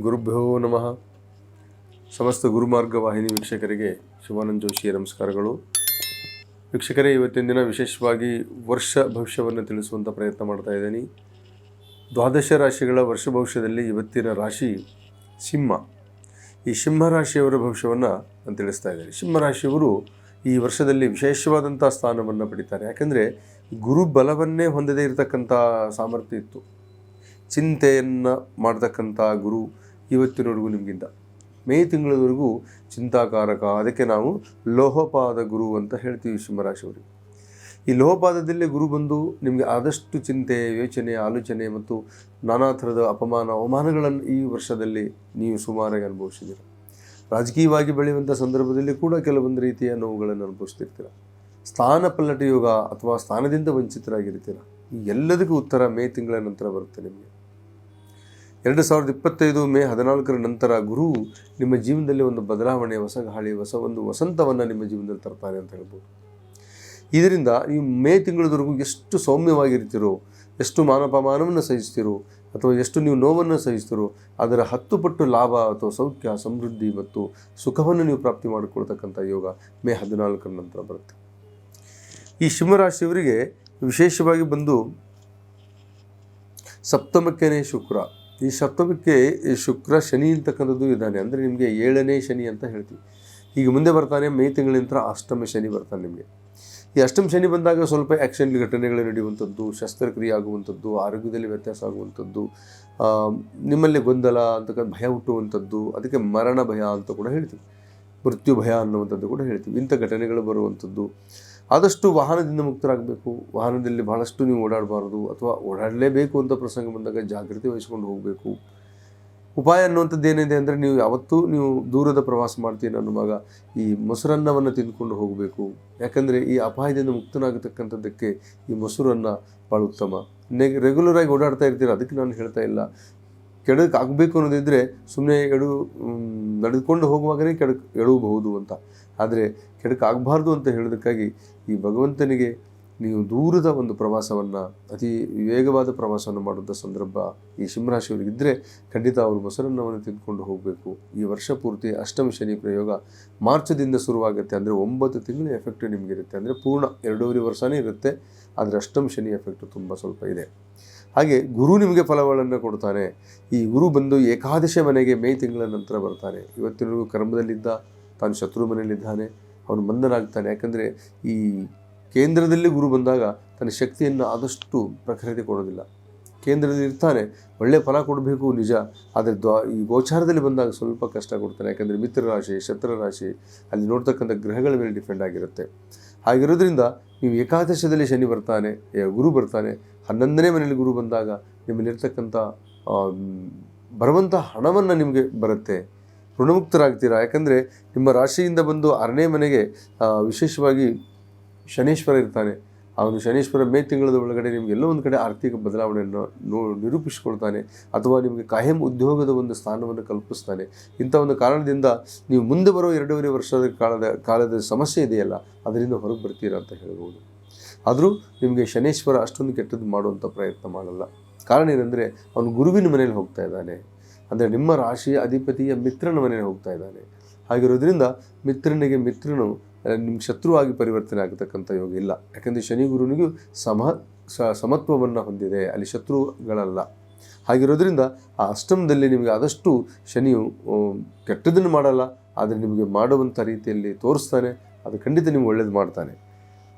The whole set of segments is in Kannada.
ಗುರುಭ್ಯೋ ನಮಃ. ಸಮಸ್ತ ಗುರುಮಾರ್ಗ ವಾಹಿನಿ ವೀಕ್ಷಕರಿಗೆ ಶಿವಾನಂದ ಜೋಶಿಯ ನಮಸ್ಕಾರಗಳು. ವೀಕ್ಷಕರೇ, ಇವತ್ತಿನ ದಿನ ವಿಶೇಷವಾಗಿ ವರ್ಷ ಭವಿಷ್ಯವನ್ನು ತಿಳಿಸುವಂಥ ಪ್ರಯತ್ನ ಮಾಡ್ತಾ ಇದ್ದೀನಿ. ದ್ವಾದಶ ರಾಶಿಗಳ ವರ್ಷ ಭವಿಷ್ಯದಲ್ಲಿ ಇವತ್ತಿನ ರಾಶಿ ಸಿಂಹ. ಈ ಸಿಂಹ ರಾಶಿಯವರ ಭವಿಷ್ಯವನ್ನು ನಾನು ತಿಳಿಸ್ತಾ ಇದ್ದೀನಿ. ಸಿಂಹ ರಾಶಿಯವರು ಈ ವರ್ಷದಲ್ಲಿ ವಿಶೇಷವಾದಂಥ ಸ್ಥಾನವನ್ನು ಪಡಿತಾರೆ. ಯಾಕೆಂದರೆ ಗುರು ಬಲವನ್ನೇ ಹೊಂದದೇ ಇರತಕ್ಕಂಥ ಸಾಮರ್ಥ್ಯ ಇತ್ತು. ಚಿಂತೆಯನ್ನು ಮಾಡ್ತಕ್ಕಂಥ ಗುರು ಇವತ್ತಿನವರೆಗೂ ನಿಮಗಿಂತ. ಮೇ ತಿಂಗಳವರೆಗೂ ಚಿಂತಾಕಾರಕ. ಅದಕ್ಕೆ ನಾವು ಲೋಹಪಾದ ಗುರು ಅಂತ ಹೇಳ್ತೀವಿ ಸಿಂಹರಾಶಿಯವರಿಗೆ ಈ ಲೋಹಪಾದದಲ್ಲಿ ಗುರು ಬಂದು ನಿಮಗೆ ಆದಷ್ಟು ಚಿಂತೆ, ಯೋಚನೆ, ಆಲೋಚನೆ ಮತ್ತು ನಾನಾ ಥರದ ಅಪಮಾನ, ಅವಮಾನಗಳನ್ನು ಈ ವರ್ಷದಲ್ಲಿ ನೀವು ಸುಮಾರಾಗಿ ಅನುಭವಿಸಿದ್ದೀರ. ರಾಜಕೀಯವಾಗಿ ಬೆಳೆಯುವಂಥ ಸಂದರ್ಭದಲ್ಲಿ ಕೂಡ ಕೆಲವೊಂದು ರೀತಿಯ ನೋವುಗಳನ್ನು ಅನುಭವಿಸ್ತಿರ್ತೀರ. ಸ್ಥಾನ ಪಲ್ಲಟ ಯೋಗ ಅಥವಾ ಸ್ಥಾನದಿಂದ ವಂಚಿತರಾಗಿರ್ತೀರ. ಈ ಎಲ್ಲದಕ್ಕೂ ಉತ್ತರ ಮೇ ತಿಂಗಳ ನಂತರ ಬರುತ್ತೆ ನಿಮಗೆ. ಎರಡು ಸಾವಿರದ ಇಪ್ಪತ್ತೈದು ಮೇ ಹದಿನಾಲ್ಕರ ನಂತರ ಗುರು ನಿಮ್ಮ ಜೀವನದಲ್ಲಿ ಒಂದು ಬದಲಾವಣೆ, ಹೊಸ ಗಾಳಿ, ಹೊಸ ಒಂದು ವಸಂತವನ್ನು ನಿಮ್ಮ ಜೀವನದಲ್ಲಿ ತರ್ತಾರೆ ಅಂತ ಹೇಳ್ಬೋದು. ಇದರಿಂದ ನೀವು ಮೇ ತಿಂಗಳವರೆಗೂ ಎಷ್ಟು ಸೌಮ್ಯವಾಗಿರ್ತೀರೋ, ಎಷ್ಟು ಮಾನಪಮಾನವನ್ನು ಸಹಿಸ್ತೀರೋ, ಅಥವಾ ಎಷ್ಟು ನೀವು ನೋವನ್ನು ಸಹಿಸ್ತೀರೋ, ಅದರ ಹತ್ತು ಪಟ್ಟು ಲಾಭ ಅಥವಾ ಸೌಖ್ಯ, ಸಮೃದ್ಧಿ ಮತ್ತು ಸುಖವನ್ನು ನೀವು ಪ್ರಾಪ್ತಿ ಮಾಡಿಕೊಳ್ತಕ್ಕಂಥ ಯೋಗ ಮೇ ಹದಿನಾಲ್ಕರ ನಂತರ ಬರುತ್ತೆ. ಈ ಸಿಂಹರಾಶಿಯವರಿಗೆ ವಿಶೇಷವಾಗಿ ಬಂದು ಸಪ್ತಮಕ್ಕೇನೇ ಶುಕ್ರ. ಈ ಸಪ್ತಮಕ್ಕೆ ಶುಕ್ರ ಶನಿ ಅಂತಕ್ಕಂಥದ್ದು ಇದ್ದಾನೆ. ಅಂದರೆ ನಿಮಗೆ ಏಳನೇ ಶನಿ ಅಂತ ಹೇಳ್ತೀವಿ. ಈಗ ಮುಂದೆ ಬರ್ತಾನೆ, ಮೇ ತಿಂಗಳ ನಂತರ ಅಷ್ಟಮ ಶನಿ ಬರ್ತಾನೆ ನಿಮಗೆ. ಈ ಅಷ್ಟಮ ಶನಿ ಬಂದಾಗ ಸ್ವಲ್ಪ ಆ್ಯಕ್ಷನ್ ಘಟನೆಗಳು ನಡೆಯುವಂಥದ್ದು, ಶಸ್ತ್ರಕ್ರಿಯೆ ಆಗುವಂಥದ್ದು, ಆರೋಗ್ಯದಲ್ಲಿ ವ್ಯತ್ಯಾಸ ಆಗುವಂಥದ್ದು ನಿಮ್ಮಲ್ಲಿ ಗೊಂದಲ ಅಂತಕ್ಕಂಥ ಭಯ ಹುಟ್ಟುವಂಥದ್ದು, ಅದಕ್ಕೆ ಮರಣ ಭಯ ಅಂತ ಕೂಡ ಹೇಳ್ತೀವಿ. ಮೃತ್ಯು ಭಯ ಅನ್ನುವಂಥದ್ದು ಕೂಡ ಹೇಳ್ತೀವಿ. ಇಂಥ ಘಟನೆಗಳು ಬರುವಂಥದ್ದು. ಆದಷ್ಟು ವಾಹನದಿಂದ ಮುಕ್ತರಾಗಬೇಕು. ವಾಹನದಲ್ಲಿ ಬಹಳಷ್ಟು ನೀವು ಓಡಾಡಬಾರ್ದು ಅಥವಾ ಓಡಾಡಲೇಬೇಕು ಅಂತ ಪ್ರಸಂಗ ಬಂದಾಗ ಜಾಗೃತಿ ವಹಿಸ್ಕೊಂಡು ಹೋಗಬೇಕು. ಉಪಾಯ ಅನ್ನುವಂಥದ್ದು ಏನಿದೆ ಅಂದರೆ ನೀವು ಯಾವತ್ತೂ ನೀವು ದೂರದ ಪ್ರವಾಸ ಮಾಡ್ತೀನಿ ಅನ್ನುವಾಗ ಈ ಮೊಸರನ್ನವನ್ನು ತಿಂದ್ಕೊಂಡು ಹೋಗಬೇಕು. ಯಾಕಂದರೆ ಈ ಅಪಾಯದಿಂದ ಮುಕ್ತನಾಗತಕ್ಕಂಥದ್ದಕ್ಕೆ ಈ ಮೊಸರನ್ನ ಭಾಳ ಉತ್ತಮ. ನೆಗ್ ರೆಗ್ಯುಲರಾಗಿ ಓಡಾಡ್ತಾ ಇರ್ತೀರ, ಅದಕ್ಕೆ ನಾನು ಹೇಳ್ತಾ ಇಲ್ಲ. ಕೆಡಕ್ಕೆ ಆಗಬೇಕು ಅನ್ನೋದಿದ್ದರೆ ಸುಮ್ಮನೆ ಎಡು ನಡೆದುಕೊಂಡು ಹೋಗುವಾಗಲೇ ಕೆಡಕ್ ಎಡವಬಹುದು ಅಂತ. ಆದರೆ ಕೆಡಕಾಗಬಾರ್ದು ಅಂತ ಹೇಳೋದಕ್ಕಾಗಿ ಈ ಭಗವಂತನಿಗೆ ನೀವು ದೂರದ ಒಂದು ಪ್ರವಾಸವನ್ನು, ಅತಿ ವೇಗವಾದ ಪ್ರವಾಸವನ್ನು ಮಾಡುವಂಥ ಸಂದರ್ಭ ಈ ಸಿಂಹರಾಶಿಯವರಿಗೆ ಇದ್ದರೆ ಖಂಡಿತ ಅವರು ಮೊಸರನ್ನವನ್ನು ತಿಂದ್ಕೊಂಡು ಹೋಗಬೇಕು. ಈ ವರ್ಷ ಪೂರ್ತಿ ಅಷ್ಟಮ ಶನಿ ಪ್ರಯೋಗ ಮಾರ್ಚದಿಂದ ಶುರುವಾಗುತ್ತೆ. ಅಂದರೆ ಒಂಬತ್ತು ತಿಂಗಳ ಎಫೆಕ್ಟ್ ನಿಮಗಿರುತ್ತೆ. ಅಂದರೆ ಪೂರ್ಣ ಎರಡೂವರೆ ವರ್ಷನೇ ಇರುತ್ತೆ. ಆದರೆ ಅಷ್ಟಮ ಶನಿ ಎಫೆಕ್ಟ್ ತುಂಬ ಸ್ವಲ್ಪ ಇದೆ. ಹಾಗೆ ಗುರು ನಿಮಗೆ ಫಲಗಳನ್ನು ಕೊಡ್ತಾನೆ. ಈ ಗುರು ಬಂದು ಏಕಾದಶಿ ಮನೆಗೆ ಮೇ ತಿಂಗಳ ನಂತರ ಬರ್ತಾನೆ. ಇವತ್ತಿನವರೆಗೂ ಕರ್ಮದಲ್ಲಿದ್ದ ತಾನು ಶತ್ರು ಮನೆಯಲ್ಲಿದ್ದಾನೆ, ಅವನು ಮಂದನಾಗ್ತಾನೆ. ಯಾಕಂದರೆ ಈ ಕೇಂದ್ರದಲ್ಲಿ ಗುರು ಬಂದಾಗ ತನ್ನ ಶಕ್ತಿಯನ್ನು ಆದಷ್ಟು ಪ್ರಖರತೆ ಕೊಡೋದಿಲ್ಲ. ಕೇಂದ್ರದಲ್ಲಿ ಇರ್ತಾನೆ ಒಳ್ಳೆಯ ಫಲ ಕೊಡಬೇಕು, ನಿಜ. ಆದರೆ ದ್ವಾ, ಈ ಗೋಚಾರದಲ್ಲಿ ಬಂದಾಗ ಸ್ವಲ್ಪ ಕಷ್ಟ ಕೊಡ್ತಾನೆ. ಯಾಕಂದರೆ ಮಿತ್ರ ರಾಶಿ ಶತ್ರು ರಾಶಿ ಅಲ್ಲಿ ನೋಡ್ತಕ್ಕಂಥ ಗ್ರಹಗಳ ಮೇಲೆ ಡಿಪೆಂಡ್ ಆಗಿರುತ್ತೆ. ಹಾಗಿರೋದ್ರಿಂದ ನೀವು ಏಕಾದಶದಲ್ಲಿ ಶನಿ ಬರ್ತಾನೆ ಗುರು ಬರ್ತಾನೆ, ಹನ್ನೊಂದನೇ ಮನೆಯಲ್ಲಿ ಗುರು ಬಂದಾಗ ನಿಮ್ಮಲ್ಲಿರ್ತಕ್ಕಂಥ ಬರುವಂಥ ಹಣವನ್ನು ನಿಮಗೆ ಬರುತ್ತೆ. ಋಣಮುಕ್ತರಾಗ್ತೀರಾ? ಯಾಕಂದರೆ ನಿಮ್ಮ ರಾಶಿಯಿಂದ ಬಂದು ಆರನೇ ಮನೆಗೆ ವಿಶೇಷವಾಗಿ ಶನೇಶ್ವರ ಇರ್ತಾನೆ. ಅವನು ಶನೇಶ್ವರ ಮೇ ತಿಂಗಳದ ಒಳಗಡೆ ನಿಮ್ಗೆ ಎಲ್ಲೋ ಒಂದು ಕಡೆ ಆರ್ಥಿಕ ಬದಲಾವಣೆಯನ್ನು ನೋ, ನಿರೂಪಿಸಿಕೊಳ್ತಾನೆ, ಅಥವಾ ನಿಮಗೆ ಕಾಯಂ ಉದ್ಯೋಗದ ಒಂದು ಸ್ಥಾನವನ್ನು ಕಲ್ಪಿಸ್ತಾನೆ. ಇಂಥ ಒಂದು ಕಾರಣದಿಂದ ನೀವು ಮುಂದೆ ಬರೋ ಎರಡೂವರೆ ವರ್ಷದ ಕಾಲದ ಕಾಲದ ಸಮಸ್ಯೆ ಇದೆಯಲ್ಲ, ಅದರಿಂದ ಹೊರಗೆ ಬರ್ತೀರಾ ಅಂತ ಹೇಳ್ಬೋದು. ಆದರೂ ನಿಮಗೆ ಶನೇಶ್ವರ ಅಷ್ಟೊಂದು ಕೆಟ್ಟದ್ದು ಮಾಡುವಂಥ ಪ್ರಯತ್ನ ಮಾಡಲ್ಲ. ಕಾರಣ ಏನಂದರೆ, ಅವನು ಗುರುವಿನ ಮನೇಲಿ ಹೋಗ್ತಾ ಇದ್ದಾನೆ. ಅಂದರೆ ನಿಮ್ಮ ರಾಶಿಯ ಅಧಿಪತಿಯ ಮಿತ್ರನ ಮನೆಗೆ ಹೋಗ್ತಾ ಇದ್ದಾನೆ. ಹಾಗಿರೋದ್ರಿಂದ ಮಿತ್ರನಿಗೆ ಮಿತ್ರನು ನಿಮ್ಮ ಶತ್ರುವಾಗಿ ಪರಿವರ್ತನೆ ಆಗತಕ್ಕಂಥ ಯೋಗ ಇಲ್ಲ. ಯಾಕೆಂದರೆ ಶನಿ ಗುರುನಿಗೂ ಸಮ ಸಮತ್ವವನ್ನು ಹೊಂದಿದೆ. ಅಲ್ಲಿ ಶತ್ರುಗಳಲ್ಲ. ಹಾಗಿರೋದ್ರಿಂದ ಆ ಅಷ್ಟಮದಲ್ಲಿ ನಿಮಗೆ ಆದಷ್ಟು ಶನಿಯು ಕೆಟ್ಟದನ್ನು ಮಾಡಲ್ಲ. ಆದರೆ ನಿಮಗೆ ಮಾಡುವಂಥ ರೀತಿಯಲ್ಲಿ ತೋರಿಸ್ತಾನೆ. ಅದು ಖಂಡಿತ ನಿಮ್ಗೆ ಒಳ್ಳೇದು ಮಾಡ್ತಾನೆ.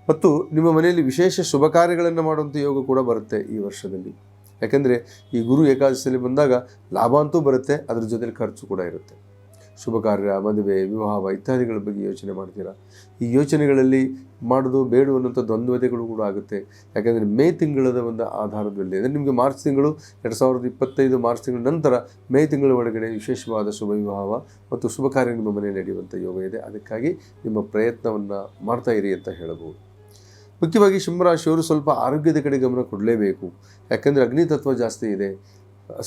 ಮತ್ತು ನಿಮ್ಮ ಮನೆಯಲ್ಲಿ ವಿಶೇಷ ಶುಭ ಕಾರ್ಯಗಳನ್ನು ಮಾಡುವಂಥ ಯೋಗ ಕೂಡ ಬರುತ್ತೆ ಈ ವರ್ಷದಲ್ಲಿ. ಯಾಕೆಂದರೆ ಈ ಗುರು ಏಕಾದಶಿಯಲ್ಲಿ ಬಂದಾಗ ಲಾಭ ಅಂತೂ ಬರುತ್ತೆ, ಅದ್ರ ಜೊತೆಲಿ ಖರ್ಚು ಕೂಡ ಇರುತ್ತೆ. ಶುಭ ಕಾರ್ಯ, ಮದುವೆ, ವಿವಾಹ ಇತ್ಯಾದಿಗಳ ಬಗ್ಗೆ ಯೋಚನೆ ಮಾಡ್ತೀರಾ? ಈ ಯೋಚನೆಗಳಲ್ಲಿ ಮಾಡೋದು, ಬೇಡು ಅನ್ನೋಂಥ ದ್ವಂದ್ವತೆಗಳು ಕೂಡ ಆಗುತ್ತೆ. ಯಾಕೆಂದರೆ ಮೇ ತಿಂಗಳದ ಒಂದು ಆಧಾರದಲ್ಲಿ, ಅಂದರೆ ನಿಮಗೆ ಮಾರ್ಚ್ ತಿಂಗಳು ಎರಡು ಸಾವಿರದ ಇಪ್ಪತ್ತೈದು ಮಾರ್ಚ್ ತಿಂಗಳ ನಂತರ ಮೇ ತಿಂಗಳ ಒಳಗಡೆ ವಿಶೇಷವಾದ ಶುಭ, ವಿವಾಹ ಮತ್ತು ಶುಭ ಕಾರ್ಯ ನಿಮ್ಮ ಮನೆ ನಡೆಯುವಂಥ ಯೋಗ ಇದೆ. ಅದಕ್ಕಾಗಿ ನಿಮ್ಮ ಪ್ರಯತ್ನವನ್ನು ಮಾಡ್ತಾ ಇರಿ ಅಂತ ಹೇಳಬಹುದು. ಮುಖ್ಯವಾಗಿ ಸಿಂಹರಾಶಿಯವರು ಸ್ವಲ್ಪ ಆರೋಗ್ಯದ ಕಡೆ ಗಮನ ಕೊಡಲೇಬೇಕು. ಯಾಕೆಂದರೆ ಅಗ್ನಿ ತತ್ವ ಜಾಸ್ತಿ ಇದೆ.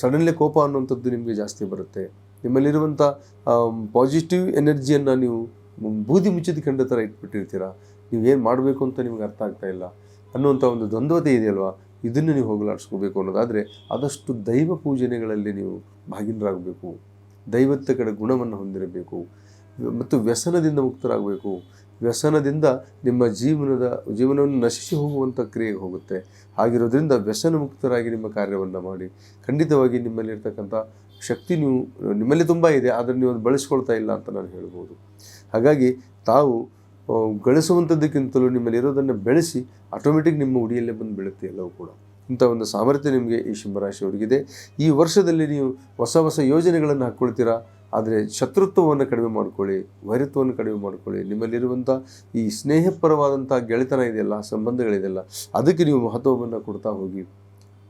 ಸಡನ್ಲಿ ಕೋಪ ಅನ್ನುವಂಥದ್ದು ನಿಮಗೆ ಜಾಸ್ತಿ ಬರುತ್ತೆ. ನಿಮ್ಮಲ್ಲಿರುವಂಥ ಪಾಸಿಟಿವ್ ಎನರ್ಜಿಯನ್ನು ನೀವು ಬೂದಿ ಮುಚ್ಚಿದ ಕಂಡ ಥರ ಇಟ್ಬಿಟ್ಟಿರ್ತೀರ? ನೀವು ಏನು ಮಾಡಬೇಕು ಅಂತ ನಿಮ್ಗೆ ಅರ್ಥ ಆಗ್ತಾ ಇಲ್ಲ. ಅನ್ನುವಂಥ ಒಂದು ದ್ವಂದ್ವತೆ ಇದೆಯಲ್ವಾ? ಇದನ್ನು ನೀವು ಹೋಗಲಾಡಿಸ್ಕೋಬೇಕು ಅನ್ನೋದಾದರೆ ಆದಷ್ಟು ದೈವ ಪೂಜನೆಗಳಲ್ಲಿ ನೀವು ಭಾಗಿನರಾಗಬೇಕು. ದೈವತ್ತ ಕಡೆ ಗುಣವನ್ನು ಹೊಂದಿರಬೇಕು. ಮತ್ತು ವ್ಯಸನದಿಂದ ಮುಕ್ತರಾಗಬೇಕು. ವ್ಯಸನದಿಂದ ನಿಮ್ಮ ಜೀವನದ, ಜೀವನವನ್ನು ನಶಿಸಿ ಹೋಗುವಂಥ ಕ್ರಿಯೆಗೆ ಹೋಗುತ್ತೆ. ಆಗಿರೋದ್ರಿಂದ ವ್ಯಸನ ಮುಕ್ತರಾಗಿ ನಿಮ್ಮ ಕಾರ್ಯವನ್ನು ಮಾಡಿ. ಖಂಡಿತವಾಗಿ ನಿಮ್ಮಲ್ಲಿರ್ತಕ್ಕಂಥ ಶಕ್ತಿ ನೀವು, ನಿಮ್ಮಲ್ಲಿ ತುಂಬ ಇದೆ, ಆದರೆ ನೀವು ಅದು ಬಳಸ್ಕೊಳ್ತಾ ಇಲ್ಲ ಅಂತ ನಾನು ಹೇಳ್ಬೋದು. ಹಾಗಾಗಿ ತಾವು ಗಳಿಸುವಂಥದ್ದಕ್ಕಿಂತಲೂ ನಿಮ್ಮಲ್ಲಿರೋದನ್ನು ಬೆಳೆಸಿ ಆಟೋಮೆಟಿಕ್ ನಿಮ್ಮ ಉಡಿಯಲ್ಲೇ ಬಂದು ಬೆಳುತ್ತೆ ಎಲ್ಲವೂ ಕೂಡ. ಇಂಥ ಒಂದು ಸಾಮರ್ಥ್ಯ ನಿಮಗೆ ಈ ಸಿಂಹರಾಶಿಯವರಿಗಿದೆ. ಈ ವರ್ಷದಲ್ಲಿ ನೀವು ಹೊಸ ಹೊಸ ಯೋಜನೆಗಳನ್ನು ಹಾಕ್ಕೊಳ್ತೀರಾ? ಆದರೆ ಶತ್ರುತ್ವವನ್ನು ಕಡಿಮೆ ಮಾಡ್ಕೊಳ್ಳಿ, ವೈರತ್ವವನ್ನು ಕಡಿಮೆ ಮಾಡ್ಕೊಳ್ಳಿ. ನಿಮ್ಮಲ್ಲಿರುವಂಥ ಈ ಸ್ನೇಹಪರವಾದಂಥ ಗೆಳೆತನ ಇದೆಯಲ್ಲ, ಸಂಬಂಧಗಳಿದೆಯಲ್ಲ, ಅದಕ್ಕೆ ನೀವು ಮಹತ್ವವನ್ನು ಕೊಡ್ತಾ ಹೋಗಿ.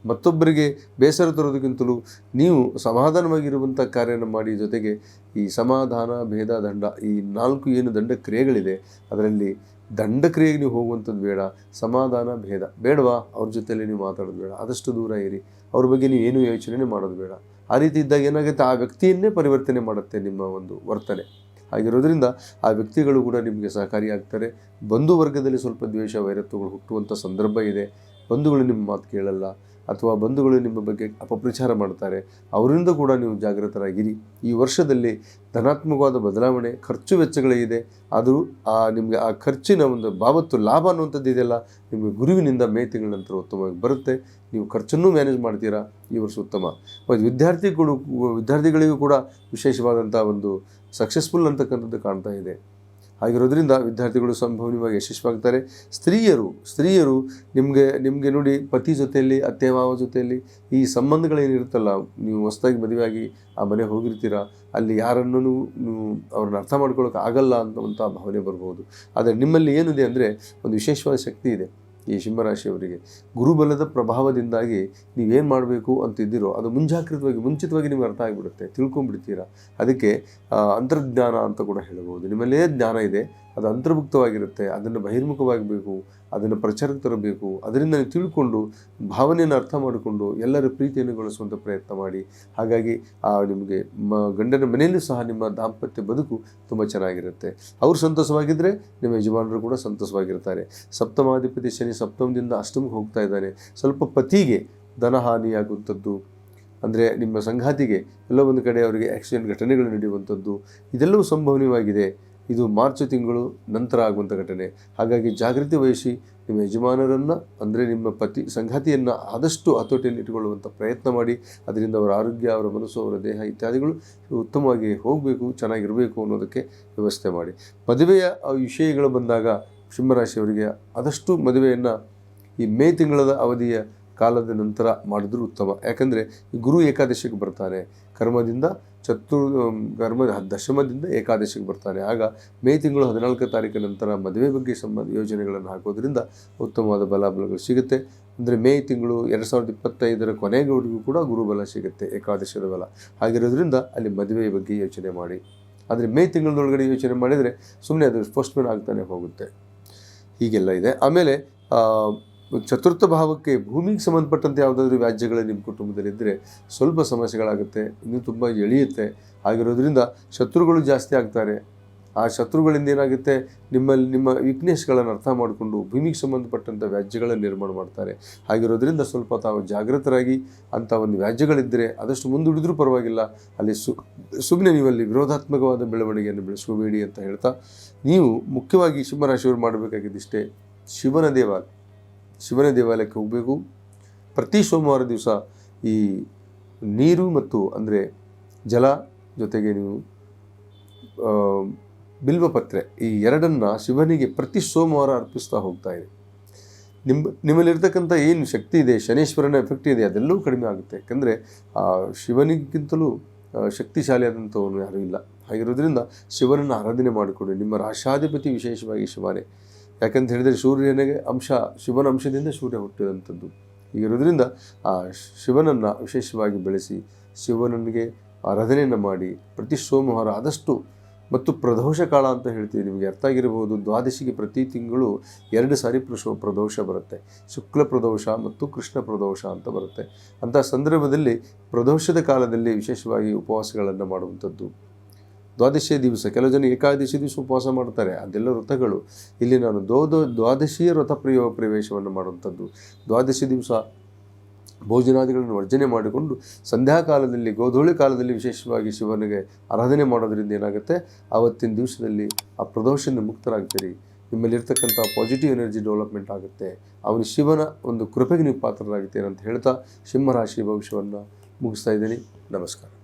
ಮತ್ತೊಬ್ಬರಿಗೆ ಬೇಸರ ತರೋದಕ್ಕಿಂತಲೂ ನೀವು ಸಮಾಧಾನವಾಗಿರುವಂಥ ಕಾರ್ಯನ ಮಾಡಿ ಜೊತೆಗೆ ಈ ಸಮಾಧಾನ, ಭೇದ, ದಂಡ ಈ ನಾಲ್ಕು ಏನು ದಂಡ ಕ್ರಿಯೆಗಳಿದೆ ಅದರಲ್ಲಿ ದಂಡ ಕ್ರಿಯೆಗೆ ನೀವು ಹೋಗುವಂಥದ್ದು ಬೇಡ, ಸಮಾಧಾನ, ಭೇದ ಬೇಡವಾ? ಅವ್ರ ಜೊತೆಯಲ್ಲಿ ನೀವು ಮಾತಾಡೋದು ಬೇಡ, ಆದಷ್ಟು ದೂರ ಇರಿ. ಅವ್ರ ಬಗ್ಗೆ ನೀವು ಏನು ಯೋಚನೆ ಮಾಡೋದು ಬೇಡ. ಆ ರೀತಿ ಇದ್ದಾಗ ಏನಾಗುತ್ತೆ? ಆ ವ್ಯಕ್ತಿಯನ್ನೇ ಪರಿವರ್ತನೆ ಮಾಡುತ್ತೆ ನಿಮ್ಮ ಒಂದು ವರ್ತನೆ. ಆಗಿರೋದ್ರಿಂದ ಆ ವ್ಯಕ್ತಿಗಳು ಕೂಡ ನಿಮಗೆ ಸಹಕಾರಿಯಾಗ್ತಾರೆ ಬಂಧು ವರ್ಗದಲ್ಲಿ ಸ್ವಲ್ಪ ದ್ವೇಷ ವೈರತ್ವಗಳು ಹುಟ್ಟುವಂಥ ಸಂದರ್ಭ ಇದೆ. ಬಂಧುಗಳು ನಿಮ್ಮ ಮಾತು ಕೇಳಲ್ಲ. ಅಥವಾ ಬಂಧುಗಳು ನಿಮ್ಮ ಬಗ್ಗೆ ಅಪಪ್ರಚಾರ ಮಾಡ್ತಾರೆ ಅವರಿಂದ ಕೂಡ ನೀವು ಜಾಗೃತರಾಗಿರಿ. ಈ ವರ್ಷದಲ್ಲಿ ಧನಾತ್ಮಕವಾದ ಬದಲಾವಣೆ, ಖರ್ಚು ವೆಚ್ಚಗಳಿದೆ ಆದರೂ ಆ ನಿಮಗೆ ಆ ಖರ್ಚಿನ ಒಂದು ಬಾಬತ್ತು ಲಾಭ ಅನ್ನುವಂಥದ್ದು ಇದೆಯಲ್ಲ, ನಿಮಗೆ ಗುರುವಿನಿಂದ ಮೇ ತಿಂಗಳ ನಂತರ ಉತ್ತಮವಾಗಿ ಬರುತ್ತೆ. ನೀವು ಖರ್ಚನ್ನು ಮ್ಯಾನೇಜ್ ಮಾಡ್ತೀರಾ, ಈ ವರ್ಷ ಉತ್ತಮ. ವಿದ್ಯಾರ್ಥಿಗಳು, ವಿದ್ಯಾರ್ಥಿಗಳಿಗೂ ಕೂಡ ವಿಶೇಷವಾದಂಥ ಒಂದು ಸಕ್ಸಸ್ಫುಲ್ ಅಂತಕ್ಕಂಥದ್ದು ಕಾಣ್ತಾ ಇದೆ. ಹಾಗಿರೋದ್ರಿಂದ ವಿದ್ಯಾರ್ಥಿಗಳು ಸಂಭವನೀಯವಾಗಿ ಯಶಸ್ವಾಗ್ತಾರೆ ಸ್ತ್ರೀಯರು ಸ್ತ್ರೀಯರು ನಿಮಗೆ ನಿಮಗೆ ನೋಡಿ ಪತಿ ಜೊತೆಯಲ್ಲಿ, ಅತ್ತೆ ಮಾವ ಜೊತೆಯಲ್ಲಿ ಈ ಸಂಬಂಧಗಳೇನಿರುತ್ತಲ್ಲ ನೀವು ಹೊಸದಾಗಿ ಮದುವೆಯಾಗಿ ಆ ಮನೆ ಹೋಗಿರ್ತೀರ, ಅಲ್ಲಿ ಯಾರನ್ನು ನೀವು ಅವ್ರನ್ನ ಅರ್ಥ ಮಾಡ್ಕೊಳ್ಳೋಕೆ ಆಗಲ್ಲ ಅನ್ನುವಂಥ ಭಾವನೆ ಬರ್ಬೋದು. ಆದರೆ ನಿಮ್ಮಲ್ಲಿ ಏನಿದೆ ಅಂದರೆ ಒಂದು ವಿಶೇಷವಾದ ಶಕ್ತಿ ಇದೆ. ಈ ಸಿಂಹರಾಶಿಯವರಿಗೆ ಗುರುಬಲದ ಪ್ರಭಾವದಿಂದಾಗಿ ನೀವೇನು ಮಾಡಬೇಕು ಅಂತಿದ್ದೀರೋ ಅದು ಮುಂಜಾಗ್ರತವಾಗಿ, ಮುಂಚಿತವಾಗಿ ನಿಮಗೆ ಅರ್ಥ ಆಗಿಬಿಡುತ್ತೆ. ತಿಳ್ಕೊಂಡ್ಬಿಡ್ತೀರಾ? ಅದಕ್ಕೆ ಅಂತರ್ಜ್ಞಾನ ಅಂತ ಕೂಡ ಹೇಳ್ಬೋದು ನಿಮ್ಮಲ್ಲೇ ಜ್ಞಾನ ಇದೆ. ಅದು ಅಂತರ್ಭುಕ್ತವಾಗಿರುತ್ತೆ, ಅದನ್ನು ಬಹಿರ್ಮುಖವಾಗಬೇಕು ಅದನ್ನು ಪ್ರಚಾರಕ್ಕೆ ತರಬೇಕು, ಅದರಿಂದ ನೀವು ತಿಳ್ಕೊಂಡು ಭಾವನೆಯನ್ನು ಅರ್ಥ ಮಾಡಿಕೊಂಡು ಎಲ್ಲರ ಪ್ರೀತಿಯನ್ನು ಗಳಿಸುವಂಥ ಪ್ರಯತ್ನ ಮಾಡಿ. ಹಾಗಾಗಿ ಆ ನಿಮಗೆ ಮ, ಗಂಡನ ಮನೆಯಲ್ಲೂ ಸಹ ನಿಮ್ಮ ದಾಂಪತ್ಯ ಬದುಕು ತುಂಬ ಚೆನ್ನಾಗಿರುತ್ತೆ. ಅವರು ಸಂತೋಷವಾಗಿದ್ದರೆ ನಿಮ್ಮ ಯಜಮಾನರು ಕೂಡ ಸಂತೋಷವಾಗಿರ್ತಾರೆ. ಸಪ್ತಮಾಧಿಪತಿ ಶನಿ ಸಪ್ತಮದಿಂದ ಅಷ್ಟಮಕ್ಕೆ ಹೋಗ್ತಾ ಇದ್ದಾನೆ. ಸ್ವಲ್ಪ ಪತಿಗೆ ಧನಹಾನಿಯಾಗುವಂಥದ್ದು ಅಂದರೆ ನಿಮ್ಮ ಸಂಗಾತಿಗೆ ಎಲ್ಲೋ ಒಂದು ಕಡೆ ಅವರಿಗೆ ಆಕ್ಸಿಡೆಂಟ್ ಘಟನೆಗಳು ನಡೆಯುವಂಥದ್ದು, ಇದೆಲ್ಲವೂ ಸಂಭವನೀಯವಾಗಿದೆ. ಇದು ಮಾರ್ಚ್ ತಿಂಗಳು ನಂತರ ಆಗುವಂಥ ಘಟನೆ. ಹಾಗಾಗಿ ಜಾಗೃತಿ ವಹಿಸಿ ನಿಮ್ಮ ಯಜಮಾನರನ್ನು, ಅಂದರೆ ನಿಮ್ಮ ಪತಿ ಸಂಗಾತಿಯನ್ನು ಆದಷ್ಟು ಹತೋಟಿಯಲ್ಲಿ ಇಟ್ಟುಕೊಳ್ಳುವಂಥ ಪ್ರಯತ್ನ ಮಾಡಿ. ಅದರಿಂದ ಅವರ ಆರೋಗ್ಯ, ಅವರ ಮನಸ್ಸು, ಅವರ ದೇಹ ಇತ್ಯಾದಿಗಳು ಉತ್ತಮವಾಗಿ ಹೋಗಬೇಕು, ಚೆನ್ನಾಗಿರಬೇಕು ಅನ್ನೋದಕ್ಕೆ ವ್ಯವಸ್ಥೆ ಮಾಡಿ. ಮದುವೆಯ ವಿಷಯಗಳು ಬಂದಾಗ ಸಿಂಹರಾಶಿಯವರಿಗೆ ಆದಷ್ಟು ಮದುವೆಯನ್ನು ಈ ಮೇ ತಿಂಗಳದ ಅವಧಿಯ ಕಾಲದ ನಂತರ ಮಾಡಿದ್ರೂ ಉತ್ತಮ. ಯಾಕಂದರೆ ಗುರು ಏಕಾದಶಿಗೆ ಬರ್ತಾನೆ. ಕರ್ಮದಿಂದ ಚತು ಗರ್ಮ ದಶಮದಿಂದ ಏಕಾದಶಿಗೆ ಬರ್ತಾನೆ ಆಗ ಮೇ ತಿಂಗಳು ಹದಿನಾಲ್ಕು ತಾರೀಕಿನ ನಂತರ ಮದುವೆ ಬಗ್ಗೆ ಸಂಬಂಧ ಯೋಜನೆಗಳನ್ನು ಹಾಕೋದ್ರಿಂದ ಉತ್ತಮವಾದ ಬಲಾಬಲಗಳು ಸಿಗುತ್ತೆ. ಅಂದರೆ ಮೇ ತಿಂಗಳು ಎರಡು ಸಾವಿರದ ಇಪ್ಪತ್ತೈದರ ಕೊನೆಯವರೆಗೂ ಕೂಡ ಗುರುಬಲ ಸಿಗುತ್ತೆ ಏಕಾದಶದ ಬಲ ಆಗಿರೋದ್ರಿಂದ ಅಲ್ಲಿ ಮದುವೆ ಬಗ್ಗೆ ಯೋಚನೆ ಮಾಡಿ. ಆದರೆ ಮೇ ತಿಂಗಳದೊಳಗಡೆ ಯೋಚನೆ ಮಾಡಿದರೆ ಸುಮ್ಮನೆ ಅದು ಪೋಸ್ಟ್ಮೇನ್ ಆಗ್ತಾನೆ ಹೋಗುತ್ತೆ. ಹೀಗೆಲ್ಲ ಇದೆ. ಆಮೇಲೆ ಚತುರ್ಥ ಭಾವಕ್ಕೆ ಭೂಮಿಗೆ ಸಂಬಂಧಪಟ್ಟಂತೆ ಯಾವುದಾದ್ರೂ ವ್ಯಾಜ್ಯಗಳು ನಿಮ್ಮ ಕುಟುಂಬದಲ್ಲಿದ್ದರೆ ಸ್ವಲ್ಪ ಸಮಸ್ಯೆಗಳಾಗುತ್ತೆ, ಇನ್ನೂ ತುಂಬ ಎಳೆಯುತ್ತೆ. ಆಗಿರೋದ್ರಿಂದ ಶತ್ರುಗಳು ಜಾಸ್ತಿ ಆಗ್ತಾರೆ. ಆ ಶತ್ರುಗಳಿಂದ ಏನಾಗುತ್ತೆ? ನಿಮ್ಮಲ್ಲಿ ನಿಮ್ಮ ವೀಕ್ನೆಸ್ಗಳನ್ನು ಅರ್ಥ ಮಾಡಿಕೊಂಡು ಭೂಮಿಗೆ ಸಂಬಂಧಪಟ್ಟಂಥ ವ್ಯಾಜ್ಯಗಳನ್ನು ನಿರ್ಮಾಣ ಮಾಡ್ತಾರೆ. ಆಗಿರೋದ್ರಿಂದ ಸ್ವಲ್ಪ ತಾವು ಜಾಗೃತರಾಗಿ ಅಂಥ ಒಂದು ವ್ಯಾಜ್ಯಗಳಿದ್ದರೆ ಆದಷ್ಟು ಮುಂದೂಡಿದ್ರೂ ಪರವಾಗಿಲ್ಲ. ಅಲ್ಲಿ ಸು ಸುಮ್ಮನೆ ನೀವಲ್ಲಿ ವಿರೋಧಾತ್ಮಕವಾದ ಬೆಳವಣಿಗೆಯನ್ನು ಬೆಳೆಸ್ಕೋಬೇಡಿ ಅಂತ ಹೇಳ್ತಾ, ನೀವು ಮುಖ್ಯವಾಗಿ ಸಿಂಹರಾಶಿಯವರು ಮಾಡಬೇಕಾಗಿದ್ದಿಷ್ಟೇ ಶಿವನ ದೇವಾಲಯ. ಶಿವನ ದೇವಾಲಯಕ್ಕೆ ಹೋಗಬೇಕು. ಪ್ರತಿ ಸೋಮವಾರ ದಿವಸ ಈ ನೀರು ಮತ್ತು ಅಂದರೆ ಜಲ ಜೊತೆಗೆ ನೀವು ಬಿಲ್ವಪತ್ರೆ ಈ ಎರಡನ್ನು ಶಿವನಿಗೆ ಪ್ರತಿ ಸೋಮವಾರ ಅರ್ಪಿಸ್ತಾ ಹೋಗ್ತಾ ಇದೆ. ನಿಮ್ಮ ನಿಮ್ಮಲ್ಲಿರ್ತಕ್ಕಂಥ ಏನು ಶಕ್ತಿ ಇದೆ, ಶನೇಶ್ವರನ ಎಫೆಕ್ಟ್ ಇದೆ, ಅದೆಲ್ಲವೂ ಕಡಿಮೆ ಆಗುತ್ತೆ. ಯಾಕಂದರೆ ಶಿವನಿಗಿಂತಲೂ ಶಕ್ತಿಶಾಲಿ ಶಕ್ತಿಶಾಲಿಯಾದಂಥವನು ಯಾರೂ ಇಲ್ಲ. ಹಾಗಿರೋದ್ರಿಂದ ಶಿವನನ್ನು ಆರಾಧನೆ ಮಾಡಿಕೊಡಿ ನಿಮ್ಮ ರಾಶಾಧಿಪತಿ ವಿಶೇಷವಾಗಿ ಶಿವನೇ ಯಾಕಂತ ಹೇಳಿದರೆ ಸೂರ್ಯನಿಗೆ ಅಂಶ, ಶಿವನ ಅಂಶದಿಂದ ಸೂರ್ಯ ಹುಟ್ಟಿದಂಥದ್ದು. ಹೀಗಿರೋದ್ರಿಂದ ಆ ಶಿವನನ್ನು ವಿಶೇಷವಾಗಿ ಬೆಳೆಸಿ, ಶಿವನನಿಗೆ ಆರಾಧನೆಯನ್ನು ಮಾಡಿ, ಪ್ರತಿ ಸೋಮವಾರ ಆದಷ್ಟು ಮತ್ತು ಪ್ರದೋಷ ಕಾಲ ಅಂತ ಹೇಳ್ತೀವಿ, ನಿಮಗೆ ಅರ್ಥ ಆಗಿರಬಹುದು. ದ್ವಾದಶಿಗೆ ಪ್ರತಿ ತಿಂಗಳು ಎರಡು ಸಾರಿ ಪ್ರಶೋ, ಪ್ರದೋಷ ಬರುತ್ತೆ. ಶುಕ್ಲ ಪ್ರದೋಷ ಮತ್ತು ಕೃಷ್ಣ ಪ್ರದೋಷ ಅಂತ ಬರುತ್ತೆ. ಅಂಥ ಸಂದರ್ಭದಲ್ಲಿ ಪ್ರದೋಷದ ಕಾಲದಲ್ಲಿ ವಿಶೇಷವಾಗಿ ಉಪವಾಸಗಳನ್ನು ಮಾಡುವಂಥದ್ದು. ದ್ವಾದಶಿಯ ದಿವಸ, ಕೆಲವು ಜನ ಏಕಾದಶಿ ದಿವಸ ಉಪವಾಸ ಮಾಡ್ತಾರೆ, ಅದೆಲ್ಲ ವ್ರತಗಳು. ಇಲ್ಲಿ ನಾನು ದೋ ದ್ವಾದಶಿಯ ವ್ರತ ಪ್ರಿಯ, ಪ್ರವೇಶವನ್ನು ಮಾಡುವಂಥದ್ದು. ದ್ವಾದಶಿ ದಿವಸ ಭೋಜನಾದಿಗಳನ್ನು ವರ್ಜನೆ ಮಾಡಿಕೊಂಡು ಸಂಧ್ಯಾಕಾಲದಲ್ಲಿ, ಗೋಧೂಳಿ ಕಾಲದಲ್ಲಿ ವಿಶೇಷವಾಗಿ ಶಿವನಿಗೆ ಆರಾಧನೆ ಮಾಡೋದರಿಂದ ಏನಾಗುತ್ತೆ? ಆವತ್ತಿನ ದಿವಸದಲ್ಲಿ ಆ ಪ್ರದೋಷದಿಂದ ಮುಕ್ತರಾಗ್ತೀರಿ. ನಿಮ್ಮಲ್ಲಿರ್ತಕ್ಕಂಥ ಪಾಸಿಟಿವ್ ಎನರ್ಜಿ ಡೆವಲಪ್ಮೆಂಟ್ ಆಗುತ್ತೆ. ಅವನು ಶಿವನ ಒಂದು ಕೃಪೆಗೆ ನೀವು ಪಾತ್ರರಾಗುತ್ತೇನೆ ಅಂತ ಹೇಳ್ತಾ, ಸಿಂಹರಾಶಿ ಭವಿಷ್ಯವನ್ನು ಮುಗಿಸ್ತಾ ಇದ್ದೀನಿ. ನಮಸ್ಕಾರ.